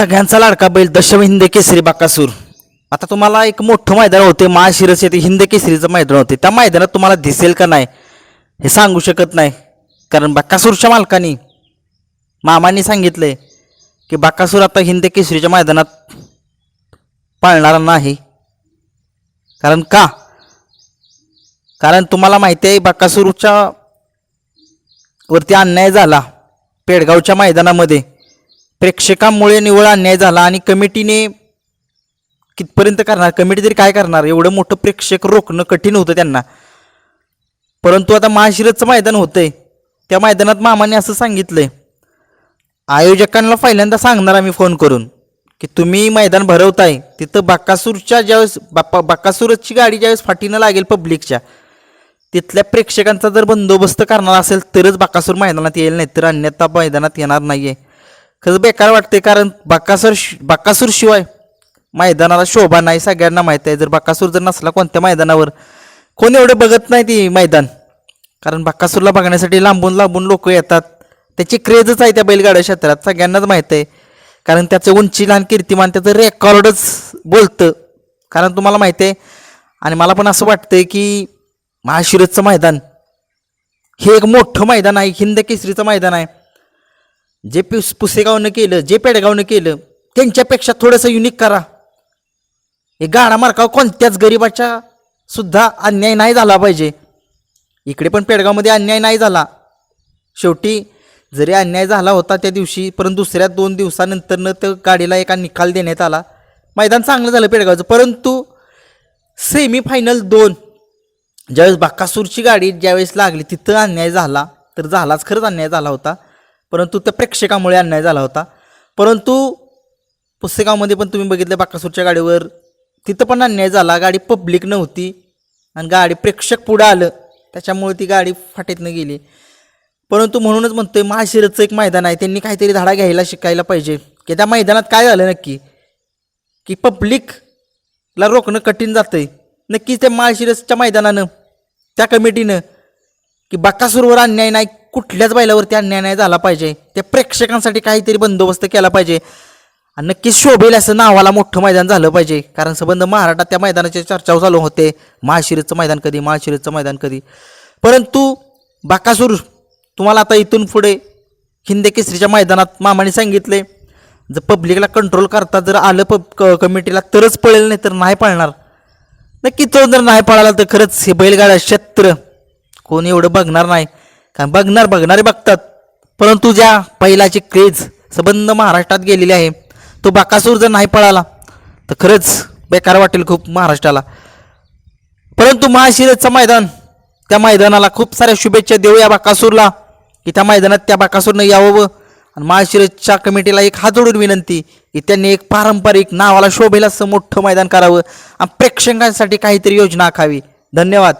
सगळ्यांचा लाडका बैल दशम हिंद केसरी बाकासूर. आता तुम्हाला एक मोठं मैदान होते महाशिरस येथे हिंद केसरीचं मैदान होते. त्या मैदानात तुम्हाला दिसेल का नाही हे सांगू शकत नाही. कारण बाकासूरच्या मालकानी मामांनी सांगितले की बाकासूर आता हिंद केसरीच्या मैदानात पाळणारा नाही. कारण का? कारण तुम्हाला माहिती आहे बाकासूरच्या वरती अन्याय झाला पेडगावच्या मैदानामध्ये. प्रेक्षकांमुळे निवळ अन्याय झाला आणि कमिटीने कितपर्यंत करणार कमिटी तरी काय करणार? एवढं मोठं प्रेक्षक रोखणं कठीण होतं त्यांना. परंतु आता महाशिरतचं मैदान होतंय. त्या मैदानात मामाने असं सांगितलंय. आयोजकांना पहिल्यांदा सांगणार आम्ही फोन करून की तुम्ही मैदान भरवताय. तिथं बाकासूरच्या ज्यावेळेस बाप्पा बाकासूरची गाडी ज्यावेळेस फाटीनं लागेल पब्लिकच्या तिथल्या प्रेक्षकांचा जर बंदोबस्त करणार असेल तरच बाकासूर मैदानात येईल नाही तर अन्यथा मैदानात येणार नाही आहे खरंच बेकार वाटते कारण बाकासूर बाकासूर शिवाय मैदानाला शोभा नाही सगळ्यांना माहीत आहे. जर बाकासूर जर नसला कोणत्या मैदानावर कोण एवढे बघत नाही ती मैदान? कारण बाकासूरला बघण्यासाठी लांबून लांबून लोक येतात. त्याची क्रेजच आहे त्या बैलगाड्या क्षेत्रात सगळ्यांनाच माहीत आहे. कारण त्याचं उंची लहान कीर्तिमान त्याचं रेकॉर्डच बोलतं. कारण तुम्हाला माहिती आहे आणि मला पण असं वाटतंय की महाशिरतचं मैदान हे एक मोठं मैदान आहे हिंद केसरीचं मैदान आहे. जे पुस पुसेगावनं केलं जे पेडगावनं केलं त्यांच्यापेक्षा थोडंसं युनिक करा. हे गाडा मार्कावर कोणत्याच गरिबाच्या सुद्धा अन्याय नाही झाला पाहिजे. इकडे पण पेडगावमध्ये अन्याय नाही झाला. शेवटी जरी अन्याय झाला होता त्या दिवशी परंतु दुसऱ्या दोन दिवसानंतरनं त्या गाडीला एका निकाल देण्यात आला. मैदान चांगलं झालं पेडगावचं परंतु सेमी फायनल दोन. ज्यावेळेस बाकासूरची गाडी ज्यावेळेस लागली तिथं अन्याय झाला. तर झालाच खरंच अन्याय झाला होता. परंतु त्या प्रेक्षकामुळे अन्याय झाला होता. परंतु पुस्तकामध्ये पण तुम्ही बघितलं बाकासूरच्या गाडीवर तिथं पण अन्याय झाला. गाडी पब्लिक नव्हती आणि गाडी प्रेक्षक पुढं आलं. त्याच्यामुळे ती गाडी फाटीतनं गेली. परंतु म्हणूनच म्हणतोय महाशिरतचं एक मैदान आहे. त्यांनी काहीतरी धाडा घ्यायला शिकायला पाहिजे. की त्या मैदानात काय झालं नक्की? की पब्लिकला रोखणं कठीण जातंय. नक्कीच त्या माळशिरसच्या मैदानानं त्या कमिटीनं की बाकासूरवर अन्याय नाही कुठल्याच बैलावरती अन्याय नाही झाला पाहिजे. त्या प्रेक्षकांसाठी काहीतरी बंदोबस्त केला पाहिजे. आणि नक्कीच शोभेल असं नावाला मोठं मैदान झालं पाहिजे. कारण संबंध महाराष्ट्रात त्या मैदानाची चर्चा चालू होते. महाशिरीजचं मैदान कधी महाशिरीजचं मैदान कधी. परंतु बाकासूर तुम्हाला आता इथून पुढे हिंदे केसरीच्या मैदानात मामाने सांगितले जर पब्लिकला कंट्रोल करता जर आलं पब क कमिटीला तरच पळेल नाही तर नाही पळणार. नक्की तो जर नाही पळाला तर खरंच हे बैलगाड्या क्षेत्र कोणी एवढं बघणार नाही. कारण बघणार बघणारे बघतात. परंतु ज्या पहिलाची क्रेज संबंध महाराष्ट्रात गेलेली आहे तो बाकासूर जर नाही पळाला तर खरंच बेकार वाटेल खूप महाराष्ट्राला. परंतु महाशिरतचं मैदान त्या मैदानाला खूप साऱ्या शुभेच्छा देऊ या बाकासूरला की त्या मैदानात त्या बाकासूरनं यावं आणि महाशिरतच्या कमिटीला एक हात जोडून विनंती की त्यांनी एक पारंपरिक नावाला शोभेला असं मोठं मैदान करावं. आणि प्रेक्षकांसाठी काहीतरी योजना आखावी. धन्यवाद.